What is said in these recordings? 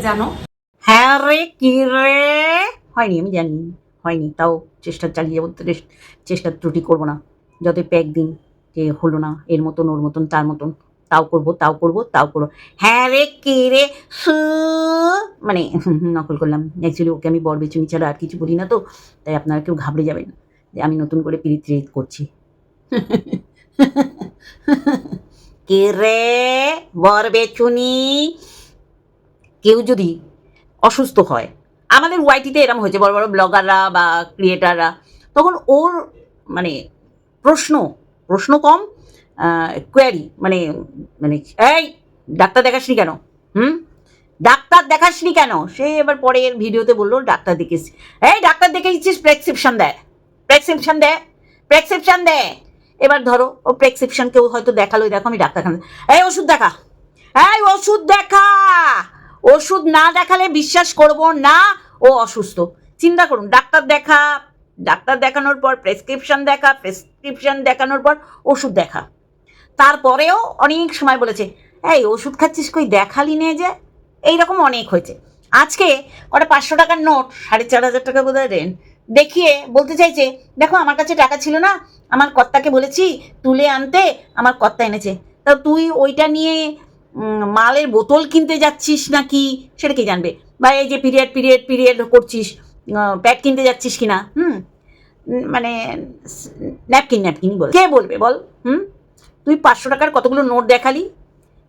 জানো? হ্যাঁ রে, কি রে? হয়নি, আমি জানি। হয়নি, তাও চেষ্টা চালিয়ে যাব চেষ্টা ত্রুটি করব না। যতই প্যাক দিন, যে হলো না, এর মতন, ওর মতন, তার মতন, তাও করব তাও করব তাও করব। হ্যাঁ রে, কি রে? সু মানে নকল করলাম। অ্যাকচুয়ালি ওকে আমি বর বেচুনি ছাড়া আর কিছু বলি না তো, তাই আপনারা কেউ ঘাবড়ে যাবেন যে আমি নতুন করে পিরিত টিরিত করছি। কে রে, বর বেচুনি? কেউ যদি অসুস্থ হয়, আমাদের ওয়াইটিতে এরম হয়েছে, বড় বড় ব্লগাররা বা ক্রিয়েটাররা তখন ওর মানে প্রশ্ন প্রশ্ন কম কোয়ারি মানে মানে এই, ডাক্তার দেখাসনি কেন? হুম? ডাক্তার দেখাসনি কেন? সে এবার পরের ভিডিওতে বলল, ডাক্তার দেখেছি এই, ডাক্তার দেখেছিস প্রেসক্রিপশন দেয় প্রেসক্রিপশন দেয় প্রেসক্রিপশন দেয়। এবার ধরো, ও প্রেসক্রিপশন কেউ হয়তো দেখাল দেখো, আমি ডাক্তারখানা এই, ওষুধ দেখা, এই, ওষুধ দেখা! ওষুধ না দেখালে বিশ্বাস করব না, ও অসুস্থ। চিন্তা করুন, ডাক্তার দেখা, ডাক্তার দেখানোর পর প্রেসক্রিপশন দেখা প্রেসক্রিপশন দেখানোর পর, ওষুধ দেখা। তারপরেও অনেক সময় বলেছে, এই ওষুধ খাচ্ছিস কই, দেখালি নে যে। এইরকম অনেক হয়েছে। আজকে কটা পাঁচশো টাকার নোট, সাড়ে চার হাজার টাকা বোধ হয় রেন্ট দেখিয়ে বলতে চাইছে, দেখো, আমার কাছে টাকা ছিল না, আমার কর্তাকে বলেছি তুলে আনতে, আমার কর্তা এনেছে। তা তুই ওইটা নিয়ে মালের বোতল কিনতে যাচ্ছিস নাকি? সেটা কি জানবে? বা এই যে পিরিয়ড পিরিয়ড পিরিয়ড করছিস প্যাড কিনতে যাচ্ছিস কি না হুম মানে ন্যাপকিন ন্যাপকিনই বল। কে বলবে বল? হুম? তুই পাঁচশো টাকার কতগুলো নোট দেখালি?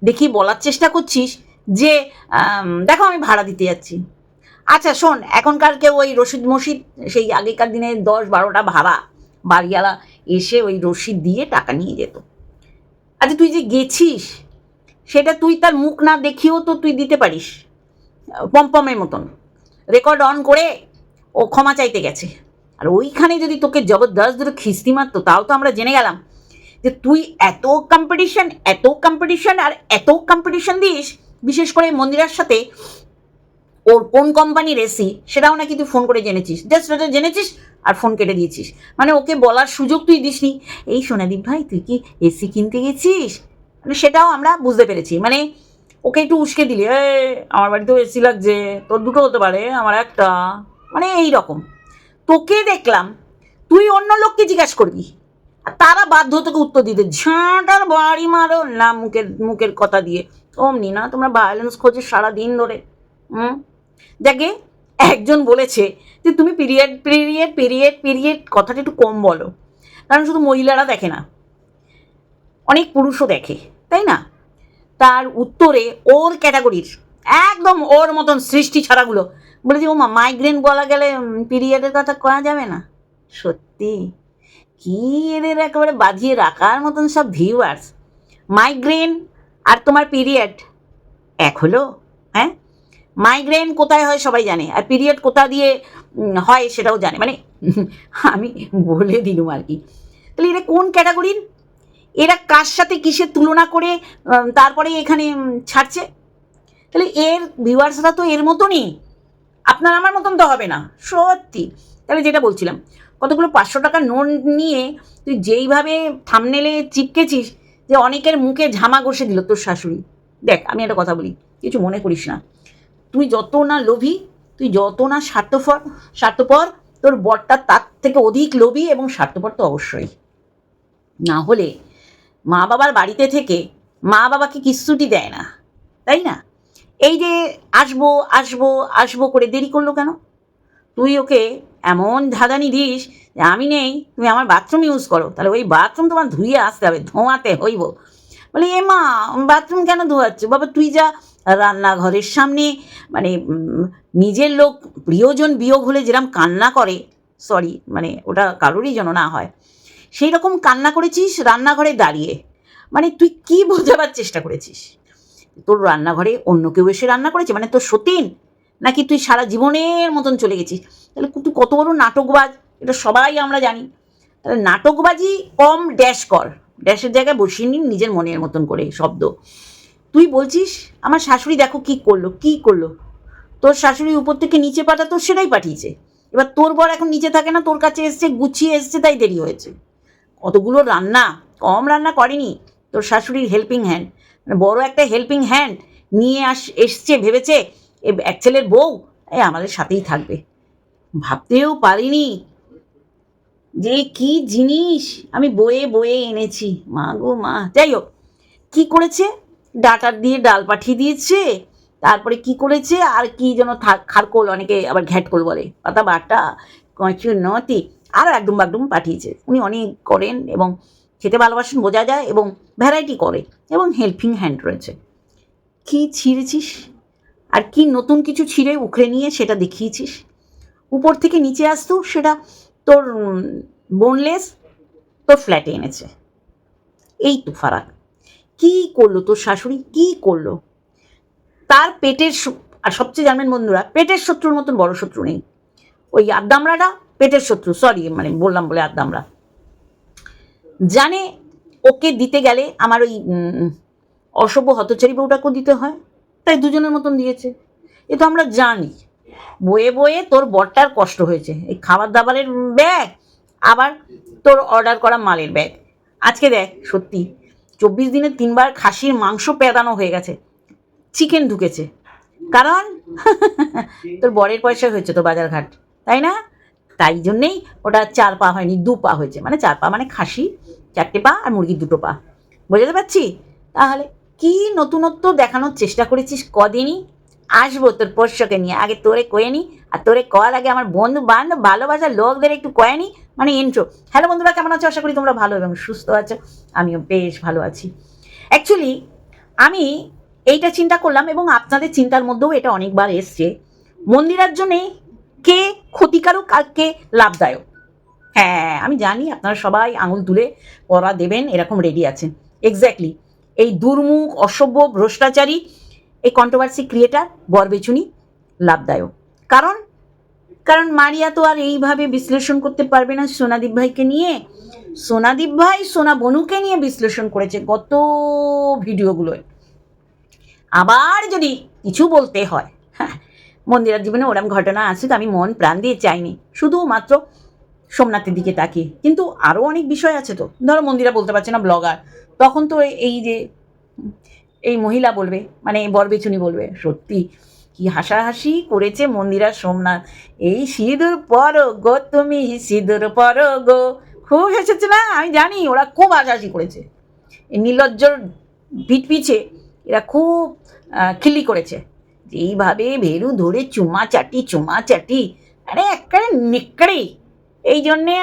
দেখি বলার চেষ্টা করছিস যে দেখো আমি ভাড়া দিতে যাচ্ছি। আচ্ছা শোন, এখনকার কেউ ওই রশিদ মসিদ সেই আগেকার দিনে দশ বারোটা ভাড়া, বাড়িওয়ালা এসে ওই রশিদ দিয়ে টাকা নিয়ে যেত। আচ্ছা তুই যে গেছিস সেটা তুই তার মুখ না দেখিয়েও তো তুই দিতে পারিস, পম্পমের মতন। রেকর্ড অন করে ও ক্ষমা চাইতে গেছে। আর ওইখানে যদি তোকে জবরদস্ত ধরে খিস্তি মারতো, তাও তো আমরা জেনে গেলাম যে তুই এত কম্পিটিশন এত কম্পিটিশন আর এত কম্পিটিশন দিস, বিশেষ করে মন্দিরার সাথে ওর কোন কোম্পানির এসি সেটাও নাকি তুই ফোন করে জেনেছিস। জাস্ট ওটা জেনেছিস আর ফোন কেটে দিয়েছিস। মানে ওকে বলার সুযোগ তুই দিসনি। এই সোনাদীপ ভাই, তুই কি এসি কিনতে গেছিস? মানে সেটাও আমরা বুঝতে পেরেছি। মানে ওকে একটু উস্কে দিলি "এ, আমার বাড়িতেও এসি লাগছে তোর দুটো হতে পারে আমার একটা। মানে এই রকম। তোকে দেখলাম তুই অন্য লোককে জিজ্ঞাসা করবি আর তারা বাধ্য তোকে উত্তর দিতে ঝাঁটার বাড়ি মারো না মুখের মুখের কথা দিয়ে। অমনি না তোমরা ভায়োলেন্স খোঁজে সারা দিন ধরে। হুম? দেখে একজন বলেছে যে তুমি পিরিয়ড পিরিয়ড পিরিয়ড পিরিয়ড কথাটা একটু কম বলো। কারণ শুধু মহিলারা দেখে না। অনেক পুরুষও দেখে, তাই না? তার উত্তরে ওর ক্যাটাগরির, একদম ওর মতন সৃষ্টি ছাড়াগুলো। বলেছে ও মা মাইগ্রেন বলা গেলে পিরিয়ডের কথা কয়া যাবে না? সত্যি? কি এদের একেবারে বাঁধিয়ে রাখার মতন সব ভিউয়ার্স মাইগ্রেন আর তোমার পিরিয়ড এক হলো হ্যাঁ? মাইগ্রেন কোথায় হয় সবাই জানে, আর পিরিয়ড কোথা দিয়ে হয় সেটাও জানে। মানে আমি বলে দিলুম আর কি। তাহলে এটা কোন ক্যাটাগরির? এরা কার সাথে কিসের তুলনা করে তারপরে এখানে ছাড়ছে? তাহলে এর ভিউয়ার্সরা তো এর মতনই। আপনার আমার মতন তো হবে না, সত্যি। তাহলে যেটা বলছিলাম, কতগুলো পাঁচশো টাকার নোট নিয়ে তুই যেইভাবে থামনেলে চিপকেছিস যে অনেকের মুখে ঝামা ঘষে দিল তোর শাশুড়ি। দেখ, আমি একটা কথা বলি, কিছু মনে করিস না। তুই যত না লোভী, তুই যত না স্বার্থপর স্বার্থপর, তোর বরটা তার থেকে অধিক লোভী এবং স্বার্থপর তো অবশ্যই। না হলে মা বাবার বাড়িতে থেকে মা বাবাকে কিস্তুটি দেয় না, তাই না? এই যে আসব আসব আসব করে দেরি করল কেন? তুই ওকে এমন ধাঁধানি দিস যে আমি নেই, তুমি আমার বাথরুম ইউজ করো। তাহলে ওই বাথরুম তোমার ধুয়ে আসতে হবে, ধোঁয়াতে হইব। বলে, এ মা, বাথরুম কেন ধোয়াচ্ছ? বাবা, তুই যা রান্নাঘরের সামনে মানে নিজের লোক, প্রিয়জন বিয়োগ হলে যেরকম কান্না করে সরি মানে ওটা কারোরই যেন না হয়। সেই রকম কান্না করেছিস রান্নাঘরে দাঁড়িয়ে। মানে তুই কি বোঝাবার চেষ্টা করেছিস? তোর রান্নাঘরে অন্য কেউ এসে রান্না করেছে? মানে তোর সতীন? নাকি তুই সারা জীবনের মতন চলে গেছিস? তাহলে তুই কত বড় নাটকবাজ? এটা সবাই আমরা জানি। তাহলে নাটকবাজি কম ড্যাশ কর। ড্যাশের জায়গায় বসিয়ে নিন নিজের মনের মতন করে শব্দ। তুই বলছিস, আমার শাশুড়ি দেখো কি করল কি করল। তোর শাশুড়ি উপর থেকে নিচে পাঠাতো সেটাই পাঠিয়েছে। এবার তোর বর এখন নিচে থাকে না, তোর কাছে এসছে, গুছিয়ে এসছে, তাই দেরি হয়েছে। কতগুলো রান্না, কম রান্না করেনি। তোর শাশুড়ির হেল্পিং হ্যান্ড মানে বড় একটা হেল্পিং হ্যান্ড নিয়ে আস, এসছে, ভেবেছে, এ এক ছেলের বউ, এ আমাদের সাথেই থাকবে। ভাবতেও পারিনি যে কি জিনিস আমি বয়ে বয়ে এনেছি। মা গো, মা। যাই হোক, কী করেছে? ডাটার দিয়ে ডাল পাঠিয়ে দিয়েছে। তারপরে কি করেছে? আর কি যেন খারকোল, অনেকে আবার ঘ্যাটকোল বলে, পাতা বাটা কচু নতি আরও একদম বাকডুম পাঠিয়েছে। উনি অনেক করেন এবং খেতে ভালোবাসেন বোঝা যায় এবং ভ্যারাইটি করে এবং হেল্পিং হ্যান্ড রয়েছে। কি ছিঁড়েছিস? আর কি নতুন কিছু ছিঁড়ে উখড়ে নিয়ে সেটা দেখিয়েছিস? উপর থেকে নিচে আসতো সেটা তোর বোনলেস তোর ফ্ল্যাটে এনেছে। এই তো ফারাক। কি করল তোর শাশুড়ি? কি করল? তার পেটের আর সবচেয়ে জানবেন বন্ধুরা, পেটের শত্রুর মতন বড় শত্রু নেই। ওই আদ্দামরাটা পেটের শত্রু সরি মানে বললাম বলে আদ্দামরা জানে ওকে দিতে গেলে আমার ওই অসভ্য হতচারী বউটাকেও দিতে হয়। তাই দুজনের মতন দিয়েছে। এ তো আমরা জানি। বয়ে বয়ে তোর বরটার কষ্ট হয়েছে। এই খাবার দাবারের ব্যাগ, আবার তোর অর্ডার করা মালের ব্যাগ। আজকে দেখ, সত্যি, চব্বিশ দিনে তিনবার খাসির মাংস পেদানো হয়ে গেছে। চিকেন ঢুকেছে। কারণ, তোর বরের পয়সা হয়েছে তো বাজারঘাট, তাই না? তাই জন্যেই ওটা চার পা হয়নি, দু পা হয়েছে। মানে চার পা মানে খাসি, চারটে পা আর মুরগির দুটো পা। বোঝাতে পারছি? তাহলে কি নতুনত্ব দেখানোর চেষ্টা করেছিস কদিনই? আসব তোর পোষ্যকে নিয়ে। আগে তোরে কয়ে নি, আর তোরে কয়ার আগে আমার বন্ধু বান্ধব ভালোবাসার লোকদের একটু কয়ে নি। মানে ইন্ট্রো হ্যালো বন্ধুরা, কেমন আছো? আশা করি তোমরা ভালো এবং সুস্থ আছো। আমিও বেশ ভালো আছি। অ্যাকচুয়ালি আমি এইটা চিন্তা করলাম এবং আপনাদের চিন্তার মধ্যেও এটা অনেকবার এসছে। মন্দিরার জন্যে কে ক্ষতিকারক আর কে লাভদায়ক? হ্যাঁ আমি জানি আপনারা সবাই আঙুল তুলে পড়া দেবেন, এরকম রেডি আছেন। এক্স্যাক্টলি এই দুর্মুখ, অসভ্য, ভ্রষ্টাচারী, এই কন্ট্রোভার্সি ক্রিয়েটার বরবেচুনি লাভদায়ক। কারণ কারণ মারিয়া তো আর এইভাবে বিশ্লেষণ করতে পারবে না সোনাদীপ ভাইকে নিয়ে। সোনাদীপ ভাই সোনা বনুকে নিয়ে বিশ্লেষণ করেছে গত ভিডিওগুলোয়। আবার যদি কিছু বলতে হয় হ্যাঁ মন্দিরার জীবনে ওরম ঘটনা আছে তো আমি মন প্রাণ দিয়ে চাইনি। শুধুমাত্র সোমনাথের দিকে তাকিয়ে। কিন্তু আরও অনেক বিষয় আছে তো। ধরো মন্দিরা বলতে পারছে না, ব্লগার। তখন তো এই যে এই মহিলা বলবে মানে বরবেচুনি বলবে, সত্যি, কি হাসাহাসি করেছে মন্দিরা সোমনাথ। এই সিঁদুর পর গো তুমি, সিঁদুর পর গো। খুব হেসেছে না? আমি জানি, ওরা খুব হাসাহাসি করেছে। এই নির্লজ্জর পিঠ পিছে এরা খুব খিল্লি করেছে। এইভাবে ভেরু ধরে চুমা চাটি চুমা চাটি আরে একেবারে নেকড়ে। এই জন্যে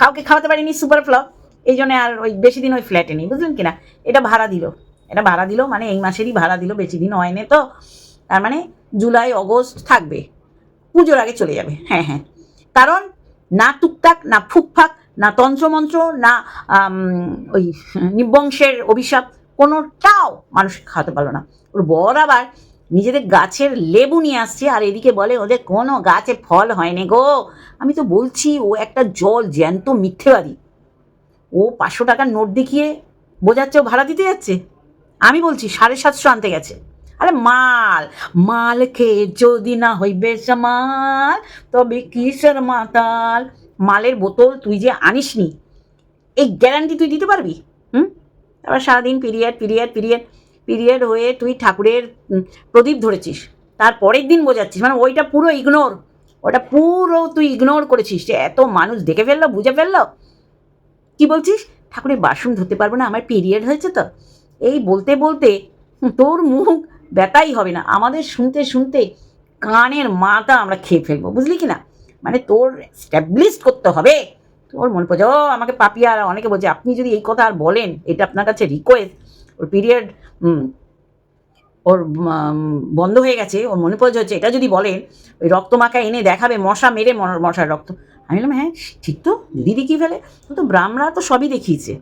কাউকে খাওয়াতে পারিনি সুপার ফ্লপ এই জন্যে আর ওই বেশি দিন ওই ফ্ল্যাটে নেই, বুঝলেন কিনা এটা ভাড়া দিল। এটা ভাড়া দিল মানে এই মাসেরই ভাড়া দিল, বেশি দিন হয়নি তো। তার মানে জুলাই, অগস্ট থাকবে। পুজোর আগে চলে যাবে। হ্যাঁ হ্যাঁ। কারণ না টুকটাক, না ফুকফাক, না তন্ত্রমন্ত্র, না ওই নিবংশের অভিশাপ কোনোটাও মানুষ খাওয়াতে পারল না। ওর বর আবার নিজেদের গাছের লেবু নিয়ে আসছে আর এদিকে বলে, ওদের কোনো গাছে ফল হয়নি গো। আমি তো বলছি, ও একটা জল জ্যান্ত মিথ্যেবাদী ও পাঁচশো টাকার নোট দেখিয়ে বোঝাচ্ছে ও ভাড়া দিতে যাচ্ছে? আমি বলছি, সাড়ে সাতশো আনতে গেছে। আরে, মাল মাল খেয়ে যদি না হইবে মাল, তবে কিসের মাতাল? মালের বোতল তুই যে আনিসনি, এই গ্যারান্টি তুই দিতে পারবি? হুম? তারপর সারাদিন পিরিয়ড পিরিয়ড পিরিয়ড। পিরিয়ড হয়ে তুই ঠাকুরের প্রদীপ ধরেছিস, তার পরের দিন বোঝাচ্ছিস মানে ওইটা পুরো ইগনোর ওটা পুরো তুই ইগনোর করেছিস যে এত মানুষ দেখে ফেলল, বুঝে ফেলল। কি বলছিস? ঠাকুরের বাসন ধরতে পারব না, আমার পিরিয়ড হয়েছে তো। এই বলতে বলতে তোর মুখ ব্যথাই হবে না, আমাদের শুনতে শুনতে কানের মাথা আমরা খেয়ে ফেলব, বুঝলি কি না? মানে তোর স্ট্যাবলিশ করতে হবে। তোর মনে পড়ছে ও আমাকে পাপিয়া, আর অনেকে বলছে, আপনি যদি এই কথা আর বলেন, এটা আপনার কাছে রিকোয়েস্ট ওর পিরিয়ড ওর বন্ধ হয়ে গেছে, ওর মনে পড়ছে হচ্ছে, এটা যদি বলেন ওই রক্তমাখা এনে দেখাবে, মশা মেরে মশার রক্ত। আমি বললাম হ্যাঁ ঠিক তো, যদি দেখিয়ে ফেলে তো ব্রাহ্মরা তো সবই দেখিয়েছে।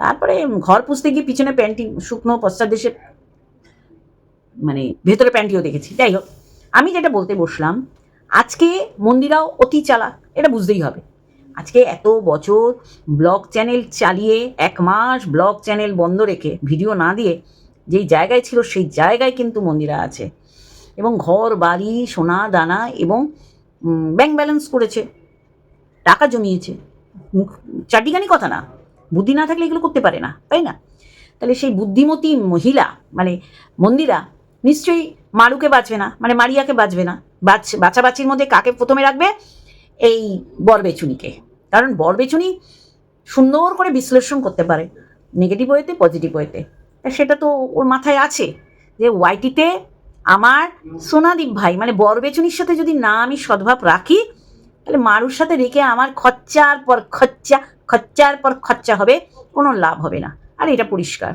তারপরে ঘর পুষতে গিয়ে পিছনে প্যান্টি শুকনো পশ্চাৎদেশে মানে ভেতরে প্যান্টিও দেখেছি। যাই হোক, আমি যেটা বলতে বসলাম, আজকে মন্দিরাও অতি চালাক, এটা বুঝতেই হবে। আজকে এত বছর ব্লগ চ্যানেল চালিয়ে এক মাস ব্লগ চ্যানেল বন্ধ রেখে ভিডিও না দিয়ে যেই জায়গায় ছিল সেই জায়গায় কিন্তু মন্দিরা আছে। এবং ঘর, বাড়ি, সোনা, দানা এবং ব্যাংক ব্যালেন্স করেছে। টাকা জমিয়েছে। মুখ- চাটিখানি কথা না। বুদ্ধি না থাকলে এগুলো করতে পারে না, তাই না? তাহলে সেই বুদ্ধিমতী মহিলা মানে মন্দিরা নিশ্চয়ই মারুকে বাঁচবে না মানে মারিয়াকে বাঁচবে না। বাচ, বাছাবাছির মধ্যে কাকে প্রথমে রাখবে? এই বরবেচুনিকে কারণ বরবেচুনি সুন্দর করে বিশ্লেষণ করতে পারে নেগেটিভ ওয়েতে পজিটিভ ওয়েতে সেটা তো ওর মাথায় আছে যে ওয়াইটিতে আমার সোনাদীপ ভাই মানে বরবেচুনির সাথে যদি না আমি সদ্ভাব রাখি, তাহলে মারুর সাথে রেখে আমার খরচার পর খরচা খরচার পর খরচা হবে, কোনো লাভ হবে না। আর এটা পরিষ্কার।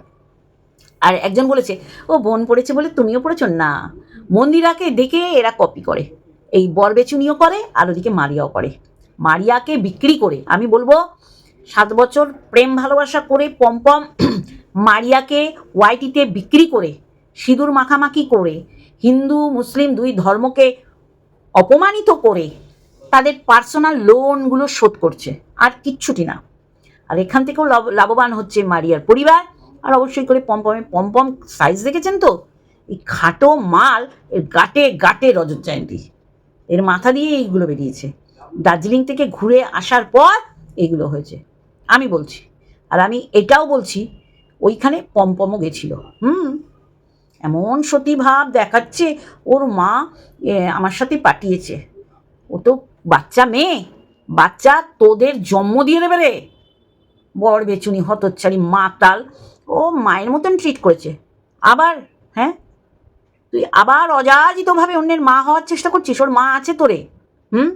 আর একজন বলেছে, ও বোন পড়েছে বলে তুমিও পড়েছ? না। মন্দিরাকে দেখে এরা কপি করে। এই বরবেচুনিও করে, আর ওদিকে মারিয়াও করে। মারিয়াকে বিক্রি করে, আমি বলব সাত বছর প্রেম ভালোবাসা করে পমপম মারিয়াকে ওয়াইটিতে বিক্রি করে, সিঁদুর মাখামাখি করে, হিন্দু, মুসলিম দুই ধর্মকে অপমানিত করে তাদের পার্সোনাল লোনগুলো শোধ করছে, আর কিচ্ছুটি না। আর এখান থেকেও লাভ- লাভবান হচ্ছে মারিয়ার পরিবার, আর অবশ্যই করে পমপমে পমপম সাইজ দেখেছেন তো? এই খাটো মাল, এর গাটে গাটে রজত জয়ন্তী। এর মাথা দিয়ে এইগুলো বেরিয়েছে। দার্জিলিং থেকে ঘুরে আসার পর এগুলো হয়েছে। আমি বলছি, আর আমি এটাও বলছি, ওইখানে পমপমও গেছিল। হুম, এমন সতীভাব দেখাচ্ছে, ওর মা আমার সাথে পাঠিয়েছে। ও তো বাচ্চা মেয়ে, বাচ্চা তোদের জন্ম দিয়ে দেবে রে। বড় বেচুনি, হতচ্ছাড়ি, মাতাল, ও মায়ের মতন ট্রিট করেছে। আবার হ্যাঁ? তুই আবার অযাচিতভাবে অন্যের মা হওয়ার চেষ্টা করছিস? ওর মা আছে তোরে। হুম?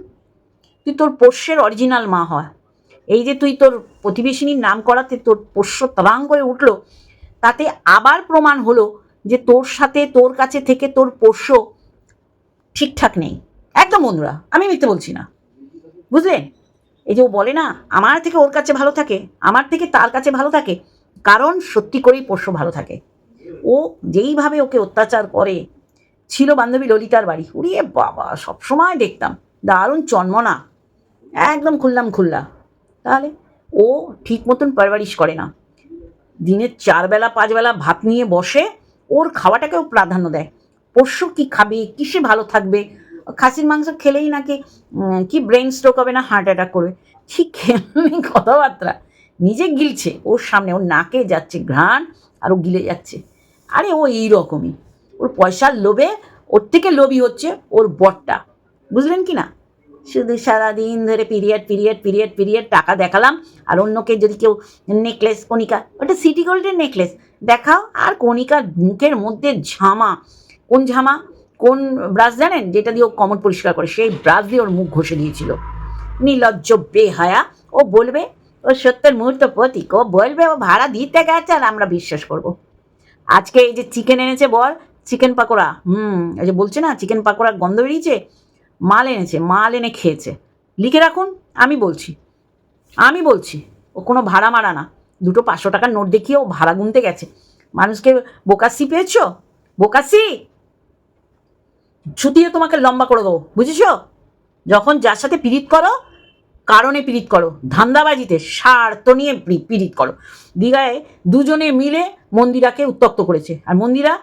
তুই তোর পোষ্যের অরিজিনাল মা হয় এই যে তুই তোর প্রতিবেশিনীর নাম করাতে তোর পোষ্য তরাং করে উঠল, তাতে আবার প্রমাণ হলো যে তোর সাথে তোর কাছে থেকে তোর পোষ্য ঠিকঠাক নেই। একদম বন্ধুরা, আমি মিথ্যে বলছি না। বুঝলেন এই যে ও বলে না, আমার থেকে ওর কাছে ভালো থাকে, আমার থেকে তার কাছে ভালো থাকে, কারণ সত্যি করেই পোষ্য ভালো থাকে। ও যেইভাবে ওকে অত্যাচার করে, ছিল বান্ধবী ললিতার বাড়ি। উড়িয়ে বাবা, সবসময় দেখতাম, দারুণ চন্মনা। একদম খুললাম খুল্লা তাহলে ও ঠিক মতন পারবারিশ করে না। দিনের চার বেলা পাঁচ বেলা ভাত নিয়ে বসে, ওর খাওয়াটাকেও প্রাধান্য দেয়। পশু কি খাবে, কিসে ভালো থাকবে? খাসির মাংস খেলেই নাকি কি ব্রেন স্ট্রোক হবে না হার্ট অ্যাটাক করবে? ঠিক কথাবার্তা। নিজে গিলছে, ওর সামনে, ওর নাকে যাচ্ছে ঘ্রাণ আর ও গিলে যাচ্ছে। আরে ও এই রকমই ওর পয়সার লোভে, ওর থেকে লোভই হচ্ছে ওর বরটা। বুঝলেন কি না? শুধু সারাদিন ধরে পিরিয়ড পিরিয়ড পিরিয়ড পিরিয়ড টাকা দেখালাম, আর অন্যকে যদি কেউ নেকলেস কণিকা, ওটা সিটি গোল্ডের নেকলেস দেখাও, আর কণিকার মুখের মধ্যে ঝামা। কোন ঝামা? কোন ব্রাশ জানেন? যেটা দিয়ে ও কমর পরিষ্কার করে। সেই ব্রাশ দিয়ে ওর মুখ ঘষে দিয়েছিল। নির্লজ্জ, বেহায়া। ও বলবে, ও সত্যের মুহূর্ত প্রতীক ও বলবে, ও ভাড়া দিতে গেছে আর আমরা বিশ্বাস করব। আজকে এই যে চিকেন এনেছে বল চিকেন পাকোড়া, হুম, এই যে বলছে না চিকেন পাকোড়া গন্ধ বেরিয়েছে, মাল এনেছে, মাল এনে খেয়েছে। লিখে রাখুন, আমি বলছি আমি বলছি, ও কোনো ভাড়া মারা না, দুটো পাঁচশো টাকার নোট দেখিয়ে ও ভাড়া গুনতে গেছে। মানুষকে বোকাসি পেয়েছ? বোকাসি ছুটিয়ে তোমাকে লম্বা করে দেবো, বুঝেছ? যখন যার সাথে পিরিত করো কারণে পিরিত করো, ধান্দাবাজিতে স্বার্থ নিয়ে পি- পিরিত করো। দীঘায় দুজনে মিলে মন্দিরাকে উত্তক্ত করেছে, আর মন্দিরা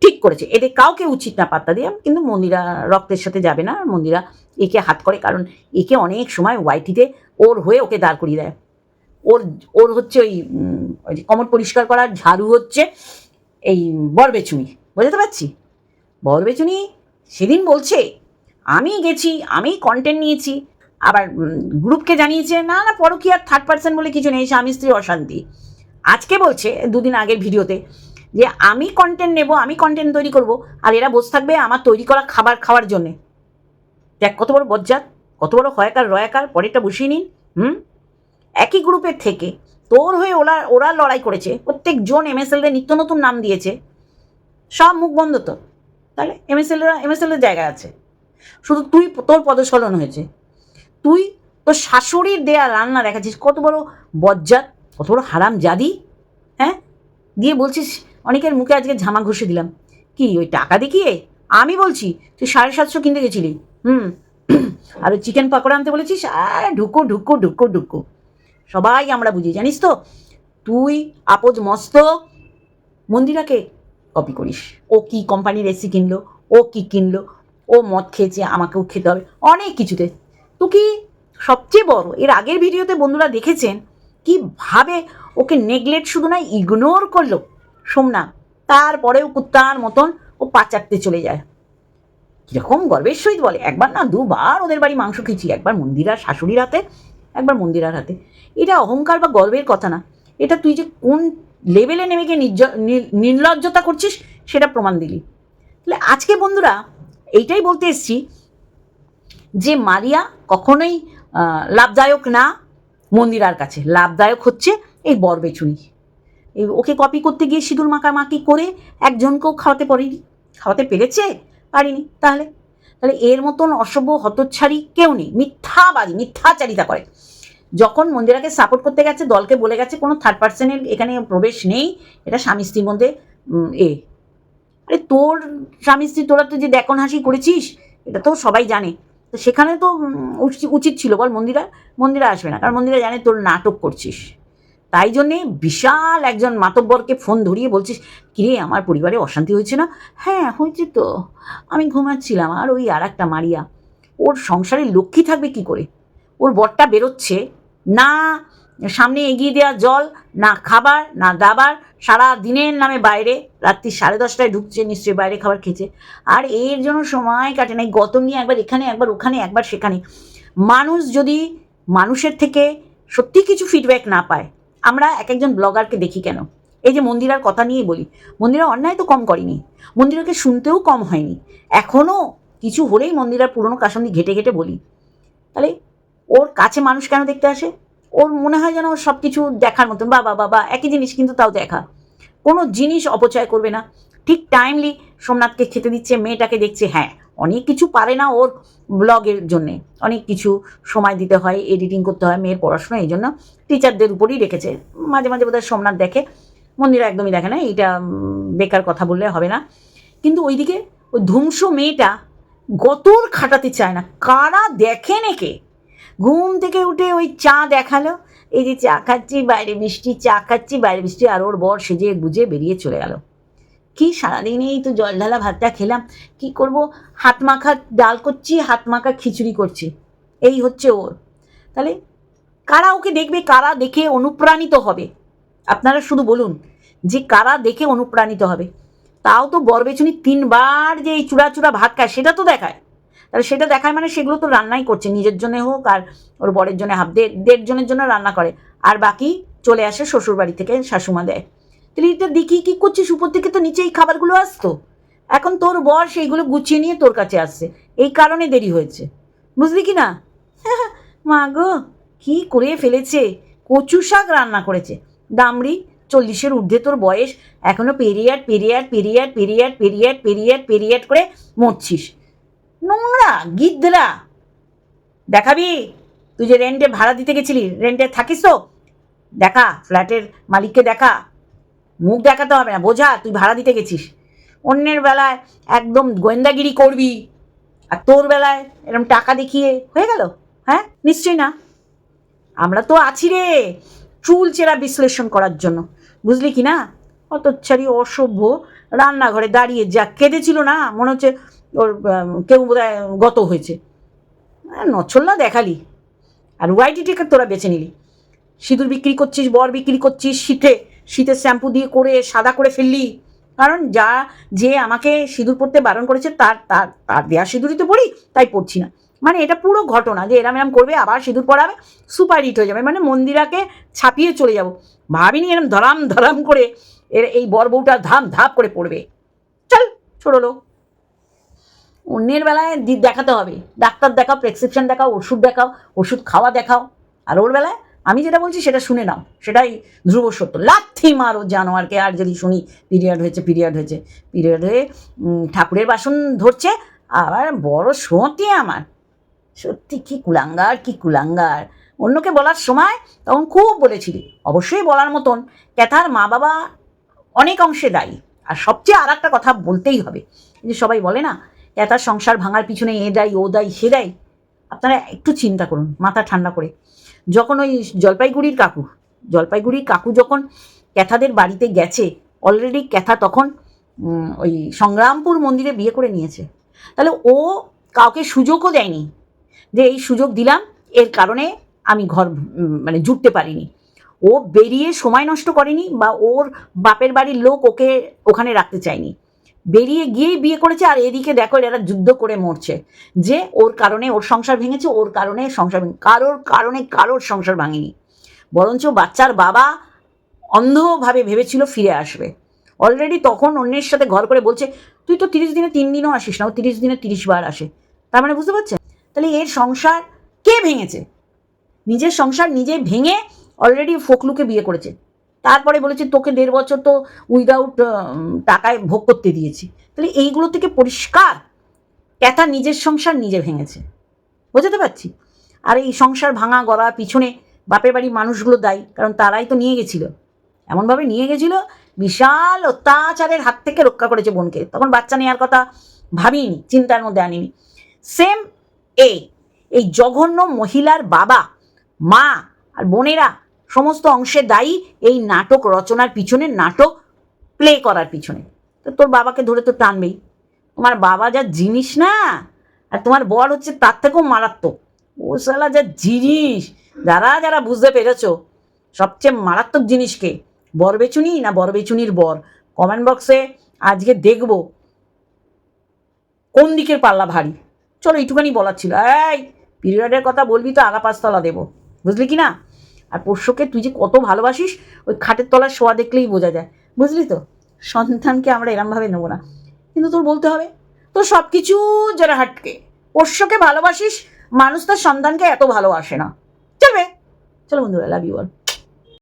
ঠিক করেছে। এতে কাউকে উচিত না পাত্তা দিয়ে, কিন্তু মন্দিরা রক্তের সাথে যাবে না মন্দিরা একে হাত করে, কারণ একে অনেক সময় ওয়াইটিতে ওর হয়ে ওকে দাঁড় করিয়ে দেয়। ওর ওর হচ্ছে ওই কমর পরিষ্কার করার ঝাড়ু হচ্ছে এই বরবেচুনি, বুঝতে পারছি? বরবেচুনি সেদিন বলছে, আমি গেছি, আমি কন্টেন্ট নিয়েছি আবার গ্রুপকে জানিয়েছে, না না পরকীয়ার থার্ড পার্সন বলে কিছু নেই, স্বামী, স্ত্রী, অশান্তি। আজকে বলছে, দুদিন আগের ভিডিওতে, যে আমি কন্টেন্ট নেব, আমি কন্টেন্ট তৈরি করব, আর এরা বসে থাকবে আমার তৈরি করা খাবার খাওয়ার জন্যে। দেখ, কত বড় বজ্জাত, কত বড় হয়াকার রয়াকার, পরেরটা বসিয়ে নিন, হুম? একই গ্রুপের থেকে, তোর হয়ে ওরা ওরা লড়াই করেছে প্রত্যেক জন এমএসএলদের নিত্য নতুন নাম দিয়েছে, সব মুখ বন্ধ তো তাহলে এমএসএল এমএসএলের জায়গা আছে। শুধু তুই তোর পদস্খলন হয়েছে। তুই তোর শাশুড়ির দেয়া রান্না দেখাচ্ছিস। কত বড় বজ্জাত, কত বড় হারাম জাদি হ্যাঁ? দিয়ে বলছিস, অনেকের মুখে আজকে ঝামা ঘষে দিলাম। কি, ওই টাকা দেখিয়ে? আমি বলছি, তুই সাড়ে সাতশো কিনতে গেছিলি। হুম। আর ওই চিকেন পাকোড়া আনতে বলেছিস? আর ঢুকো ঢুকো ঢুকো ঢুকো। সবাই আমরা বুঝি, জানিস তো? তুই আপজ মস্ত মন্দিরাকে কপি করিস। ও কি কোম্পানির এসি কিনলো? ও কি কিনলো? ও মদ খেয়েছে, আমাকেও খেতে হবে। অনেক কিছুতে। তো কি সবচেয়ে বড়? এর আগের ভিডিওতে বন্ধুরা দেখেছেন কীভাবে ওকে নেগলেক্ট শুধু না ইগনোর করল? সোমনাথ তারপরেও কুত্তার মতন ও পা চাটতে চলে যায়। কীরকম গর্বের সহিত বলে, একবার না দুবার ওদের বাড়ি মাংস খেয়েছি, একবার মন্দিরার শাশুড়ির হাতে, একবার মন্দিরার হাতে। এটা অহংকার বা গর্বের কথা না। এটা তুই যে কোন লেভেলে নেমে গিয়ে নির্জ- নির- নির্লজ্জতা করছিস, সেটা প্রমাণ দিলি। তাহলে আজকে বন্ধুরা এইটাই বলতে এসছি যে মারিয়া কখনোই লাভদায়ক না। মন্দিরার কাছে লাভদায়ক হচ্ছে এই বরবেচুনি এই ওকে কপি করতে গিয়ে সিঁদুর মাখামাখি করে একজনকেও খাওয়াতে পারিনি। খাওয়াতে পেরেছে? পারিনি। তাহলে? তাহলে এর মতন অসভ্য হতচ্ছাড়ি কেউ নেই। মিথ্যাবাদী, মিথ্যাচারিতা করে। যখন মন্দিরাকে সাপোর্ট করতে গেছে, দলকে বলে গেছে, কোনো থার্ড পার্সনের এখানে প্রবেশ নেই। এটা স্বামী স্ত্রীর মধ্যে এ। আরে তোর স্বামী স্ত্রী, তোরা তো যে দেখন হাসি করেছিস, এটা তো সবাই জানে। তো সেখানে তো উচি- উচিত ছিল বল মন্দিরা মন্দিরা আসবে না। কারণ মন্দিরা জানে তোর নাটক করছিস। তাই জন্যে বিশাল একজন মাতব্বরকে ফোন ধরিয়ে বলছিস, কিরে, আমার পরিবারে অশান্তি হয়েছে না? হ্যাঁ হয়েছে তো। আমি ঘুমাচ্ছিলাম। আর ওই আর একটা মারিয়া। ওর সংসারে লক্ষ্মী থাকবে কি করে? ওর বরটা বেরোচ্ছে? না সামনে এগিয়ে দেওয়া জল, না খাবার, না দাবার, সারা দিনের নামে বাইরে, রাত্রি সাড়ে দশটায় ঢুকছে, নিশ্চয়ই বাইরে খাবার খেয়েছে। আর এর জন্য সময় কাটে না গত নিয়ে একবার এখানে, একবার ওখানে, একবার সেখানে। মানুষ যদি মানুষের থেকে সত্যি কিছু ফিডব্যাক না পায়, আমরা এক একজন ব্লগারকে দেখি কেন? এই যে মন্দিরার কথা নিয়েই বলি, মন্দিরা অন্যায় তো কম করেনি। মন্দিরাকে শুনতেও কম হয়নি। এখনও কিছু হলেই মন্দিরার পুরনো কাসন্দি ঘেটে ঘেটে বলি। তাহলে ওর কাছে মানুষ কেন দেখতে আসে? ওর মনে হয় যেন সব কিছু দেখার মতন বাবা বাবা একই জিনিস কিন্তু তাও দেখা। কোনো জিনিস অপচয় করবে না। ঠিক টাইমলি সোমনাথকে খেতে দিচ্ছে মেয়েটাকে দেখছে হ্যাঁ অনেক কিছু পারে না ওর ব্লগের জন্যে। অনেক কিছু সময় দিতে হয় এডিটিং করতে হয় মেয়ের পড়াশোনা এই জন্য। টিচারদের উপরই রেখেছে। মাঝে মাঝে বোধহয় সোমনাথ দেখে। মন্দিরা একদমই দেখে না উম, বেকার কথা বললে হবে না। কিন্তু ওইদিকে ওই ধ্বংস মেয়েটা গতর খাটাতে চায় না। কারা দেখে নেকে ঘুম থেকে উঠে ওই চা দেখাল। এই যে চা খাচ্ছি, বাইরে বৃষ্টি চা খাচ্ছি, বাইরে বৃষ্টি আর ওর বর সেজে গুজে বেরিয়ে চলে গেল। কি সারাদিন এই তো জল ঢালা ভাতটা খেলাম, কি করব? হাত মাখা ডাল করছি, হাত মাখা খিচুড়ি করছি। এই হচ্ছে ওর। তাহলে কারা ওকে দেখবে? কারা দেখে অনুপ্রাণিত হবে? আপনারা শুধু বলুন যে কারা দেখে অনুপ্রাণিত হবে। তাও তো বরবেচুনি তিনবার যে এই চূড়া চূড়া ভাত খায়, সেটা তো দেখায়। তাহলে সেটা দেখায় মানে সেগুলো তো রান্নাই করছে, নিজের জন্য হোক আর ওর বরের জন্য হাফ দেড় জনের জন্য রান্না করে। আর বাকি চলে আসে শ্বশুর বাড়ি থেকে শাশুমা দেয়। তাহলে এটা দেখি কি করছিস? উপর থেকে তো নিচে এই খাবারগুলো আসতো। এখন তোর বর সেইগুলো গুছিয়ে নিয়ে তোর কাছে আসছে। এই কারণে দেরি হয়েছে। বুঝলি কি না? মা গো, কি করে ফেলেছে? কচু শাক রান্না করেছে। দামড়ি, চল্লিশের ঊর্ধ্বে তোর বয়স। এখনও পেরিয়াড পেরিয়াড পেরিয়াড পেরিয়াড পেরিয়াড পেরিয়াড পেরিয়াড করে মরছিস। নোংরা, গিদ্দরা। দেখাবি? তুই যে রেন্টে ভাড়া দিতে গেছিলি রেন্টে থাকিস তো? দেখা ফ্ল্যাটের মালিককে দেখা। মুখ দেখাতে হবে না, বোঝা, তুই ভাড়া দিতে গেছিস। অন্যের বেলায় একদম গোয়েন্দাগিরি করবি। আর তোর বেলায় এরকম টাকা দেখিয়ে হয়ে গেল? হ্যাঁ? নিশ্চয়ই না। আমরা তো আছি রে, চুল চেরা বিশ্লেষণ করার জন্য। বুঝলি কি না? অতচ্ছারি অসভ্য রান্নাঘরে দাঁড়িয়ে যা কেঁদেছিল না, মনে হচ্ছে ওর কেউ বোধহয় গত হয়েছে। নছল্লা দেখালি। আর ওয়াইটিটিকে তোরা বেছে নিলি। সিঁদুর বিক্রি করছিস, বর বিক্রি করছিস, শীতে শীতের শ্যাম্পু দিয়ে করে, সাদা করে ফেললি। কারণ যা, যে আমাকে সিঁদুর পরতে বারণ করেছে, তার তার তার দেওয়া সিঁদুরই তো পড়ি তাই পড়ছি না। মানে এটা পুরো ঘটনা যে এরম এরম করবে, আবার সিঁদুর পরাবে সুপার হিট হয়ে যাবে। মানে মন্দিরাকে ছাপিয়ে চলে যাব। ভাবিনি এরম ধরাম ধরাম করে, এর এই বর বউটা ধাম ধাপ করে পড়বে। চল ছোড়ো লোক। অন্যের বেলায় দেখাতে হবে। ডাক্তার দেখাও প্রেসক্রিপশন দেখাও, ওষুধ দেখাও, ওষুধ খাওয়া দেখাও। আর ওর বেলায় আমি যেটা বলছি সেটা শুনে নাও। সেটাই ধ্রুব সত্য। লাথি মারো জানোয়ারকে, আর যদি শুনি পিরিয়ড হয়েছে পিরিয়ড হয়েছে। পিরিয়ড হয়ে ঠাকুরের বাসন ধরছে, আবার বড় সত্যি আমার। সত্যি কি কুলাঙ্গার কি কুলাঙ্গার। অন্যকে বলার সময় তখন খুব বলেছিলি, অবশ্যই বলার মতন। ক্যাথার মা বাবা অনেক অংশে দায়ী। আর সবচেয়ে আর একটা কথা বলতেই হবে। যে সবাই বলে না ক্যাথার সংসার ভাঙার পিছনে এ দায়ী, ও দায়ী, সে দায়ী। আপনারা একটু চিন্তা করুন, মাথা ঠান্ডা করে। যখন ওই জলপাইগুড়ির কাকু জলপাইগুড়ির কাকু যখন ক্যাথাদের বাড়িতে গেছে অলরেডি ক্যাথা তখন ওই সংগ্রামপুর মন্দিরে বিয়ে করে নিয়েছে। তাহলে ও কাউকে সুযোগও দেয়নি যে এই সুযোগ দিলাম, এর কারণে আমি ঘর মানে জুটতে পারিনি। ও বেরিয়ে সময় নষ্ট করেনি বা ওর বাপের বাড়ির লোক ওকে ওখানে রাখতে চায়নি। বেরিয়ে গিয়েই বিয়ে করেছে আর এদিকে দেখো এরা যুদ্ধ করে মরছে। যে ওর কারণে ওর সংসার ভেঙেছে, ওর কারণে সংসার কারোর কারণে কারোর সংসার ভাঙেনি। বরঞ্চ বাচ্চার বাবা অন্ধভাবে ভেবেছিল ফিরে আসবে। অলরেডি তখন অন্যের সাথে ঘর করে বলছে, তুই তো তিরিশ দিনে তিন দিনও আসিস না, ও তিরিশ দিনে তিরিশ বার আসে। তার মানে বুঝতে পারছেন? তাহলে এর সংসার কে ভেঙেছে? নিজের সংসার নিজে ভেঙে অলরেডি ফোকলুকে বিয়ে করেছে। তারপরে বলেছে, তোকে দেড় বছর তো উইদাউট টাকায় ভোগ করতে দিয়েছি। তাহলে এইগুলো থেকে পরিষ্কার, ক্যাথা নিজের সংসার নিজে ভেঙেছে। বোঝাতে পারছি? আর এই সংসার ভাঙা, গড়া, পিছনে বাপের বাড়ির মানুষগুলো দায়ী, কারণ তারাই তো নিয়ে গেছিল। এমনভাবে নিয়ে গেছিল, বিশাল অত্যাচারের হাত থেকে রক্ষা করেছে বোনকে। তখন বাচ্চা নেওয়ার কথা ভাবিনি, চিন্তার মধ্যে আনিনি। সেম এ এই জঘন্য মহিলার বাবা, মা আর বোনেরা সমস্ত অংশে দায়ী এই নাটক রচনার পিছনে নাটক প্লে করার পিছনে। তো তোর বাবাকে ধরে তো টানবেই। তোমার বাবা যা জিনিস না, আর তোমার বর হচ্ছে তার থেকেও মারাত্মক। ও সালা যা জিনিস। যারা যারা বুঝতে পেরেছ, সবচেয়ে মারাত্মক জিনিসকে বরবেচুনি না বরবেচুনির বর? কমেন্ট বক্সে আজকে দেখব কোন দিকের পাল্লা ভারী। চলো এইটুখানি বলার ছিল। এই পিরিয়ডের কথা বলবি তো আগা পাঁচতলা দেবো। বুঝলি কি না? আর পোষ্যকে তুই যে কত ভালোবাসিস, ওই খাটের তলার শোয়া দেখলেই বোঝা যায়। বুঝলি তো? সন্তানকে আমরা এরমভাবে নেব না। কিন্তু তোর বলতে হবে, তোর সব কিছু যারা হাটকে। পোষ্যকে ভালোবাসিস, মানুষ তার সন্তানকে এত ভালোবাসে না। চলবে? চলো বন্ধুরা লাভ ইউ অল